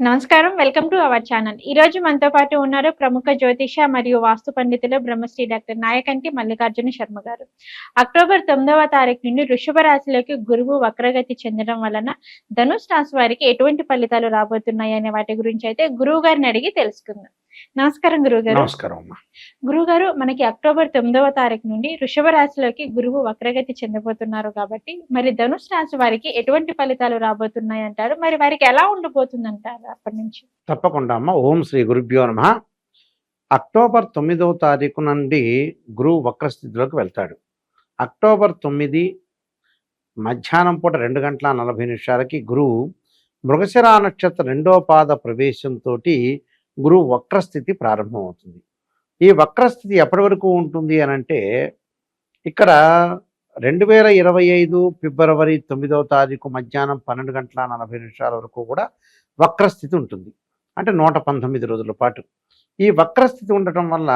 నమస్కారం welcome to our channel. ఈ రోజు మనతో పాటు ఉన్నారు ప్రముఖ జ్యోతిష మరియు వాస్తు పండితులు బ్రహ్మశ్రీ డాక్టర్ నాయకంటి మల్లికార్జున శర్మ గారు. అక్టోబర్ తొమ్మిదవ తారీఖు నుండి వృషభ రాశిలోకి గురువు వక్రగతి చెందడం వలన ధనుష్ రాశి వారికి ఎటువంటి ఫలితాలు రాబోతున్నాయి అనే వాటి గురించి అయితే గురువు గారిని అడిగి తెలుసుకుందాం. నమస్కారం గురువు గారు నమస్కారం అమ్మా. గురువు గారు మనకి అక్టోబర్ తొమ్మిదవ తారీఖు నుండి వృషభ రాశిలోకి గురువు వక్రగతి చెందబోతున్నారు కాబట్టి మరి ధనుష్ రాశి వారికి ఎటువంటి ఫలితాలు రాబోతున్నాయి అంటారు? మరి వారికి ఎలా ఉండబోతుంది అంటారు అప్పటి నుంచి? తప్పకుండా అమ్మ. ఓం శ్రీ గురుభ్యో నమ. అక్టోబర్ తొమ్మిదవ తారీఖు నుండి గురువు వక్రస్థితిలోకి వెళ్తాడు. అక్టోబర్ తొమ్మిది మధ్యాహ్నం పూట రెండు గంటల నలభై నిమిషాలకి గురువు మృగశిరా నక్షత్ర రెండో పాద ప్రవేశంతో గురువు వక్రస్థితి ప్రారంభమవుతుంది. ఈ వక్రస్థితి ఎప్పటి వరకు ఉంటుంది అని అంటే ఇక్కడ రెండు వేల ఇరవై ఐదు ఫిబ్రవరి తొమ్మిదవ తారీఖు మధ్యాహ్నం పన్నెండు గంటల నలభై నిమిషాల వరకు కూడా వక్రస్థితి ఉంటుంది. అంటే నూట పంతొమ్మిది రోజుల పాటు. ఈ వక్రస్థితి ఉండటం వల్ల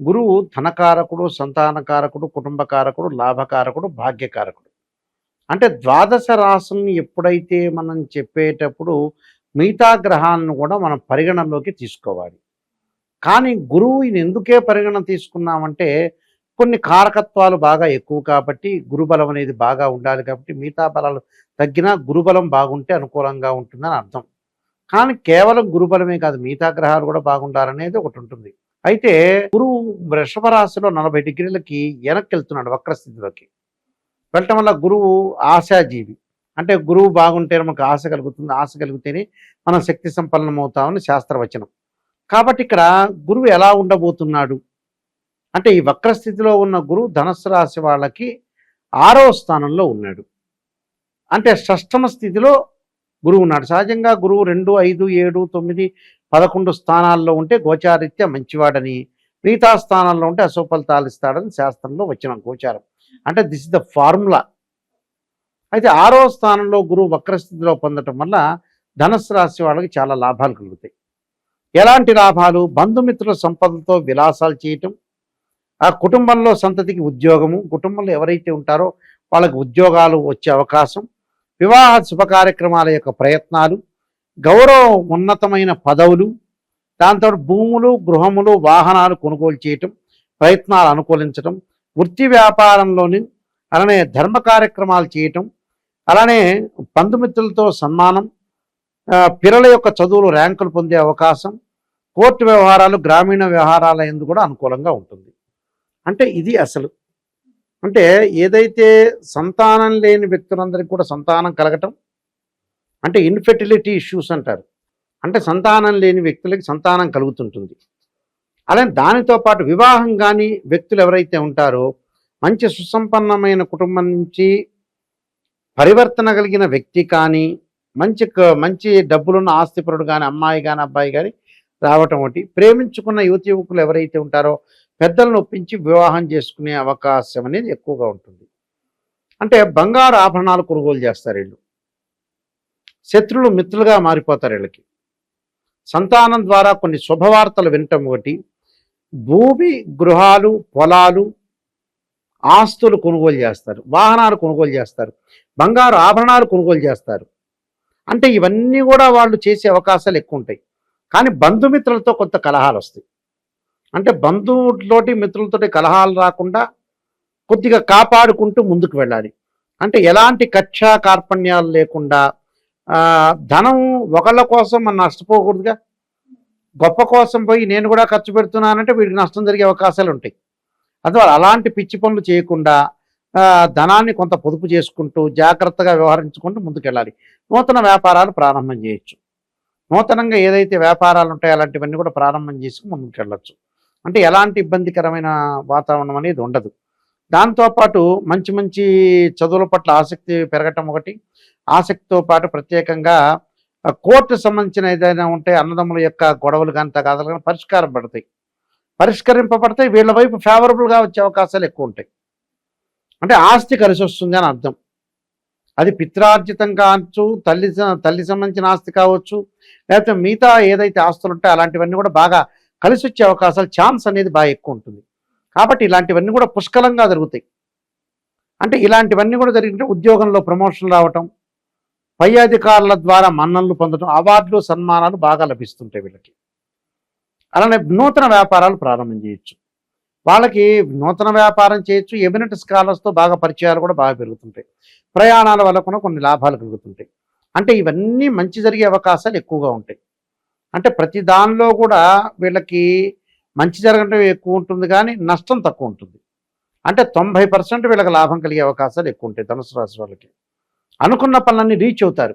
గురువు ధనకారకుడు సంతానకారకుడు కుటుంబకారకుడు లాభకారకుడు భాగ్యకారకుడు. అంటే ద్వాదశ రాసం ఎప్పుడైతే మనం చెప్పేటప్పుడు మిగతా గ్రహాలను కూడా మనం పరిగణనలోకి తీసుకోవాలి. కానీ గురువు ఈయన ఎందుకే పరిగణన తీసుకున్నామంటే కొన్ని కారకత్వాలు బాగా ఎక్కువ కాబట్టి గురుబలం అనేది బాగా ఉండాలి కాబట్టి మిగతా బలాలు తగ్గినా గురుబలం బాగుంటే అనుకూలంగా ఉంటుందని అర్థం. కానీ కేవలం గురుబలమే కాదు మిగతా గ్రహాలు కూడా బాగుండాలనేది ఒకటి ఉంటుంది. అయితే గురువు వృషభ రాశిలో నలభై డిగ్రీలకి వెనక్కి వెళ్తున్నాడు వక్రస్థితిలోకి. వెళ్ళటం వల్ల గురువు ఆశాజీవి. అంటే గురువు బాగుంటే మనకు ఆశ కలుగుతుంది. ఆశ కలిగితేనే మనం శక్తి సంపన్నమవుతామని శాస్త్రవచనం. కాబట్టి ఇక్కడ గురువు ఎలా ఉండబోతున్నాడు? అంటే ఈ వక్రస్థితిలో ఉన్న గురువు ధనస్సు రాశి వాళ్ళకి ఆరవ స్థానంలో ఉన్నాడు. అంటే షష్టమ స్థితిలో గురువు ఉన్నాడు. సహజంగా గురువు రెండు ఐదు ఏడు తొమ్మిది పదకొండు స్థానాల్లో ఉంటే గోచారిత్య మంచివాడని మిగతా స్థానాల్లో ఉంటే అశుఫలితాలు ఇస్తాడని శాస్త్రంలో వచ్చిన గోచారం. అంటే దిస్ ఇస్ ద ఫార్ములా. అయితే ఆరో స్థానంలో గురువు వక్రస్థితిలో పొందటం వల్ల ధనస్సు రాశి వాళ్ళకి చాలా లాభాలు కలుగుతాయి. ఎలాంటి లాభాలు? బంధుమిత్రుల సంపదలతో విలాసాలు చేయటం ఆ కుటుంబంలో సంతతికి ఉద్యోగము కుటుంబంలో ఎవరైతే ఉంటారో వాళ్ళకి ఉద్యోగాలు వచ్చే అవకాశం వివాహ శుభ కార్యక్రమాల యొక్క ప్రయత్నాలు గౌరవ ఉన్నతమైన పదవులు దాంతో భూములు గృహములు వాహనాలు కొనుగోలు చేయటం ప్రయత్నాలు అనుకూలించటం వృత్తి వ్యాపారంలోని అలానే ధర్మ కార్యక్రమాలు చేయటం అలానే బంధుమిత్రులతో సన్మానం పిల్లల యొక్క చదువులు ర్యాంకులు పొందే అవకాశం కోర్టు వ్యవహారాలు గ్రామీణ వ్యవహారాల ఎందు కూడా అనుకూలంగా ఉంటుంది. అంటే ఇది అసలు. అంటే ఏదైతే సంతానం లేని వ్యక్తులందరికీ కూడా సంతానం కలగటం అంటే ఇన్ఫెర్టిలిటీ ఇష్యూస్ అంటారు. అంటే సంతానం లేని వ్యక్తులకి సంతానం కలుగుతుంటుంది. అలానే దానితో పాటు వివాహం కాని వ్యక్తులు ఎవరైతే ఉంటారో మంచి సుసంపన్నమైన కుటుంబం నుంచి పరివర్తన కలిగిన వ్యక్తి కానీ మంచి మంచి డబ్బులున్న ఆస్తిపరుడు కానీ అమ్మాయి కానీ అబ్బాయి కానీ రావటం ఒకటి. ప్రేమించుకున్న యువతి యువకులు ఎవరైతే ఉంటారో పెద్దలను ఒప్పించి వివాహం చేసుకునే అవకాశం అనేది ఎక్కువగా ఉంటుంది. అంటే బంగారు ఆభరణాలు కొనుగోలు చేస్తారు వీళ్ళు. శత్రులు మిత్రులుగా మారిపోతారు వీళ్ళకి. సంతానం ద్వారా కొన్ని శుభవార్తలు వినటం ఒకటి. భూమి గృహాలు పొలాలు ఆస్తులు కొనుగోలు చేస్తారు వాహనాలు కొనుగోలు చేస్తారు బంగారు ఆభరణాలు కొనుగోలు చేస్తారు. అంటే ఇవన్నీ కూడా వాళ్ళు చేసే అవకాశాలు ఎక్కువ ఉంటాయి. కానీ బంధుమిత్రులతో కొంత కలహాలు వస్తాయి. అంటే బంధువులతోటి మిత్రులతోటి కలహాలు రాకుండా కొద్దిగా కాపాడుకుంటూ ముందుకు వెళ్ళాలి. అంటే ఎలాంటి కక్షా కార్పణ్యాలు లేకుండా ధనం ఒకళ్ళ కోసం మనం నష్టపోకూడదుగా? గొప్ప కోసం పోయి నేను కూడా ఖర్చు పెడుతున్నానంటే వీడికి నష్టం జరిగే అవకాశాలు ఉంటాయి. అందువల్ల అలాంటి పిచ్చి పనులు చేయకుండా ధనాన్ని కొంత పొదుపు చేసుకుంటూ జాగ్రత్తగా వ్యవహరించుకుంటూ ముందుకెళ్ళాలి. నూతన వ్యాపారాలు ప్రారంభం చేయొచ్చు. నూతనంగా ఏదైతే వ్యాపారాలు ఉంటాయో అలాంటివన్నీ కూడా ప్రారంభం చేసుకుని ముందుకెళ్ళచ్చు. అంటే ఎలాంటి ఇబ్బందికరమైన వాతావరణం అనేది ఉండదు. దాంతోపాటు మంచి మంచి చదువుల పట్ల ఆసక్తి పెరగటం ఒకటి. ఆసక్తితో పాటు ప్రత్యేకంగా కోర్టు సంబంధించిన ఏదైనా ఉంటే అన్నదమ్ముల యొక్క గొడవలు కానీ తగాదలు కానీ పరిష్కారం పడతాయి. పరిష్కరింపబడతాయి. వీళ్ళ వైపు ఫేవరబుల్గా వచ్చే అవకాశాలు ఎక్కువ ఉంటాయి. అంటే ఆస్తి కలిసి వస్తుంది అని అర్థం. అది పిత్రార్జితం కావచ్చు తల్లి స- తల్లి సంబంధించిన ఆస్తి కావచ్చు లేకపోతే మిగతా ఏదైతే ఆస్తులు ఉంటాయో అలాంటివన్నీ కూడా బాగా కలిసి వచ్చే అవకాశాలు ఛాన్స్ అనేది బాగా ఎక్కువ ఉంటుంది. కాబట్టి ఇలాంటివన్నీ కూడా పుష్కలంగా జరుగుతాయి. అంటే ఇలాంటివన్నీ కూడా జరిగింటే ఉద్యోగంలో ప్రమోషన్ రావటం పై అధికారుల ద్వారా మన్ననలు పొందడం అవార్డులు సన్మానాలు బాగా లభిస్తుంటాయి వీళ్ళకి. అలానే నూతన వ్యాపారాలు ప్రారంభం చేయొచ్చు. వాళ్ళకి నూతన వ్యాపారం చేయొచ్చు ఎమినెంట్ స్కాలర్స్తో బాగా పరిచయాలు కూడా బాగా పెరుగుతుంటాయి. ప్రయాణాల వల్ల కూడా కొన్ని లాభాలు కలుగుతుంటాయి. అంటే ఇవన్నీ మంచి జరిగే అవకాశాలు ఎక్కువగా ఉంటాయి. అంటే ప్రతి దానిలో కూడా వీళ్ళకి మంచి జరగడం ఎక్కువ ఉంటుంది కానీ నష్టం తక్కువ ఉంటుంది. అంటే తొంభై పర్సెంట్ వీళ్ళకి లాభం కలిగే అవకాశాలు ఎక్కువ ఉంటాయి ధనుసు రాశి వాళ్ళకి. అనుకున్న పనులన్నీ రీచ్ అవుతారు.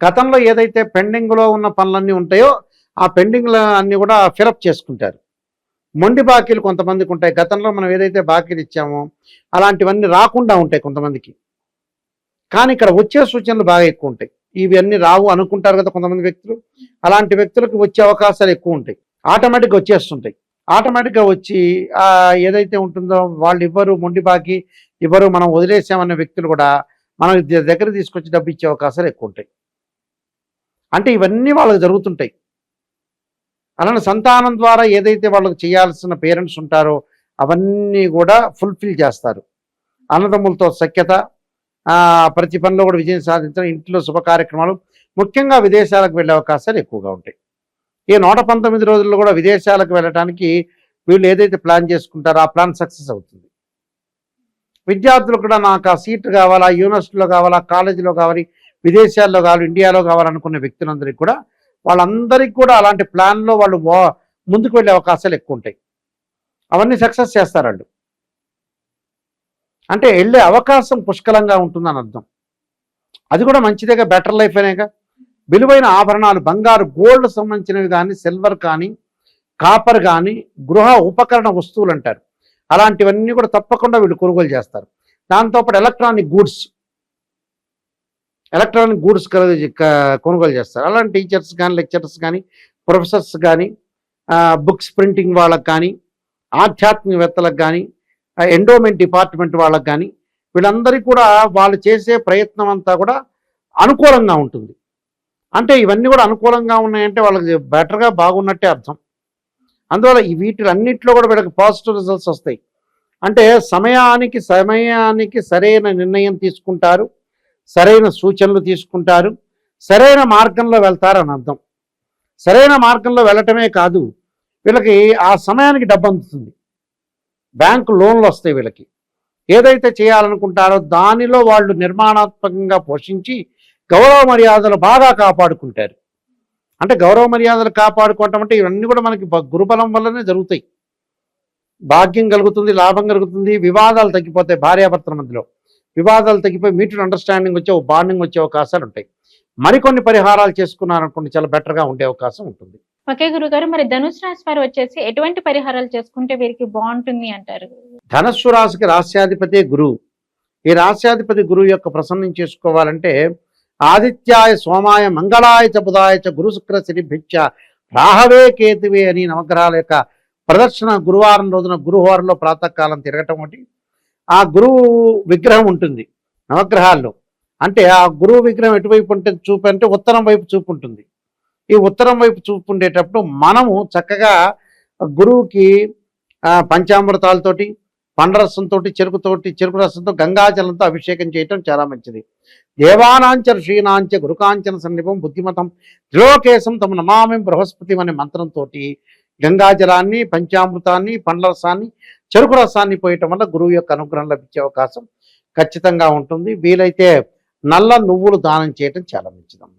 గతంలో ఏదైతే పెండింగ్లో ఉన్న పనులన్నీ ఉంటాయో ఆ పెండింగ్లు అన్నీ కూడా ఫిలప్ చేసుకుంటారు. మొండి బాకీలు కొంతమందికి ఉంటాయి. గతంలో మనం ఏదైతే బాకీలు ఇచ్చామో అలాంటివన్నీ రాకుండా ఉంటాయి కొంతమందికి. కానీ ఇక్కడ వచ్చే సూచనలు బాగా ఎక్కువ ఉంటాయి. ఇవన్నీ రావు అనుకుంటారు కదా కొంతమంది వ్యక్తులు. అలాంటి వ్యక్తులకు వచ్చే అవకాశాలు ఎక్కువ ఉంటాయి. ఆటోమేటిక్గా వచ్చేస్తుంటాయి. ఆటోమేటిక్గా వచ్చి ఏదైతే ఉంటుందో వాళ్ళు ఇవ్వరు మొండి బాకీ ఇవ్వరు మనం వదిలేసామన్న వ్యక్తులు కూడా మనం దగ్గర తీసుకొచ్చి డబ్బు ఇచ్చే అవకాశాలు ఎక్కువ ఉంటాయి. అంటే ఇవన్నీ వాళ్ళకి జరుగుతుంటాయి. అలానే సంతానం ద్వారా ఏదైతే వాళ్ళకి చేయాల్సిన పేరెంట్స్ ఉంటారో అవన్నీ కూడా ఫుల్ఫిల్ చేస్తారు. అన్నదమ్ములతో సఖ్యత ప్రతి పనిలో కూడా విజయం సాధించడం ఇంట్లో శుభ కార్యక్రమాలు ముఖ్యంగా విదేశాలకు వెళ్ళే అవకాశాలు ఎక్కువగా ఉంటాయి. ఈ నూట పంతొమ్మిది రోజుల్లో కూడా విదేశాలకు వెళ్ళటానికి వీళ్ళు ఏదైతే ప్లాన్ చేసుకుంటారో ఆ ప్లాన్ సక్సెస్ అవుతుంది. విద్యార్థులు కూడా నాకు ఆ సీట్ కావాలా యూనివర్సిటీలో కావాలా కాలేజీలో కావాలి విదేశాల్లో కావాలి ఇండియాలో కావాలనుకున్న వ్యక్తులందరికీ కూడా వాళ్ళందరికీ కూడా అలాంటి ప్లాన్లో వాళ్ళు వా- ముందుకు వెళ్ళే అవకాశాలు ఎక్కువ ఉంటాయి అవన్నీ సక్సెస్ చేస్తారు అంటే వెళ్ళే అవకాశం పుష్కలంగా ఉంటుందని అర్థం. అది కూడా మంచిదేగా బెటర్ లైఫ్ అనేగా. విలువైన ఆభరణాలు బంగారు గోల్డ్ సంబంధించినవి కానీ సిల్వర్ కానీ కాపర్ కానీ గృహ ఉపకరణ వస్తువులు అంటారు. అలాంటివన్నీ కూడా తప్పకుండా వీళ్ళు కొనుగోలు చేస్తారు. దాంతోపాటు ఎలక్ట్రానిక్ గూడ్స్ ఎలక్ట్రానిక్ గూడ్స్ కొనుగోలు చేస్తారు అలాంటి టీచర్స్ కానీ లెక్చరర్స్ కానీ ప్రొఫెసర్స్ కానీ బుక్స్ ప్రింటింగ్ వాళ్ళకి కానీ ఆధ్యాత్మికవేత్తలకు కానీ ఎండోమెంట్ డిపార్ట్మెంట్ వాళ్ళకి కానీ వీళ్ళందరికీ కూడా వాళ్ళు చేసే ప్రయత్నం అంతా కూడా అనుకూలంగా ఉంటుంది. అంటే ఇవన్నీ కూడా అనుకూలంగా ఉన్నాయంటే వాళ్ళకి బెటర్గా బాగున్నట్టే అర్థం. అందువల్ల వీటిలన్నింటిలో కూడా వీళ్ళకి పాజిటివ్ రిజల్ట్స్ వస్తాయి. అంటే సమయానికి సమయానికి సరైన నిర్ణయం తీసుకుంటారు. సరైన సూచనలు తీసుకుంటారు సరైన మార్గంలో వెళ్తారని అర్థం. సరైన మార్గంలో వెళ్ళటమే కాదు వీళ్ళకి ఆ సమయానికి డబ్బు అందుతుంది బ్యాంకు లోన్లు వస్తాయి వీళ్ళకి. ఏదైతే చేయాలనుకుంటారో దానిలో వాళ్ళు నిర్మాణాత్మకంగా పోషించి గౌరవ మర్యాదలు బాగా కాపాడుకుంటారు. అంటే గౌరవ మర్యాదలు కాపాడుకోవటం అంటే ఇవన్నీ కూడా మనకి గురుబలం వల్లనే జరుగుతాయి. భాగ్యం కలుగుతుంది లాభం కలుగుతుంది వివాదాలు తగ్గిపోతాయి భార్యాభర్తల మధ్యలో. వివాదాలు తగ్గిపోయి మీటర్ అండర్స్టాండింగ్ వచ్చే బాండింగ్ వచ్చే అవకాశాలు ఉంటాయి. మరికొన్ని పరిహారాలు చేసుకున్నారనుకోండి చాలా బెటర్గా ఉండే అవకాశం ఉంటుంది. ఓకే గురుగారు మరి ధనుసు రాశి వారు వచ్చేసి ఎటువంటి పరిహారాలు చేసుకుంటే వీరికి బాగుంటుంది అంటారు? ధనస్సు రాశికి రాస్యాధిపతి గురువు. ఈ రాస్యాధిపతి గురువు యొక్క ప్రసన్నం చేసుకోవాలంటే ఆదిత్యాయ సోమాయ మంగళాయ చ బుధాయ చ గురు శుక్ర శనిభిచ్చ రాహవే కేతువే అని నవగ్రహాల యొక్క ప్రదర్శన గురువారం రోజున గురువారంలో ప్రాతకాలం తిరగటం ఒకటి. ఆ గురువు విగ్రహం ఉంటుంది నవగ్రహాల్లో. అంటే ఆ గురువు విగ్రహం ఎటువైపు ఉంటుంది చూపు అంటే ఉత్తరం వైపు చూపు ఉంటుంది. ఈ ఉత్తరం వైపు చూపు ఉండేటప్పుడు మనము చక్కగా గురువుకి పంచామృతాలతోటి పండరసంతో చెరుకుతోటి చెరుకు రసంతో గంగాజలంతో అభిషేకం చేయటం చాలా మంచిది. దేవానాంచ ఋషీనాంచ గురుకాంచన సన్నిపం బుద్ధిమతం త్రిలోకేశం తమ నమామి బృహస్పతి అనే మంత్రంతో గంగాజలాన్ని పంచామృతాన్ని పండరసాన్ని చెరుకు రసాన్ని పోయటం వల్ల గురువు యొక్క అనుగ్రహం లభించే అవకాశం ఖచ్చితంగా ఉంటుంది. వీలైతే నల్ల నువ్వులు దానం చేయటం చాలా మంచిదమ్మా.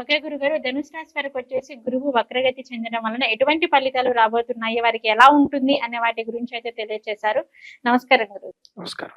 ఓకే గురుగారు ధనుసు రాశి వారికి వచ్చేసి గురువు వక్రగతి చెందడం వలన ఎటువంటి ఫలితాలు రాబోతున్నాయి? వారికి ఎలా ఉంటుంది? అనే వాటి గురించి అయితే తెలియజేశారు నమస్కారం గురువు. నమస్కారం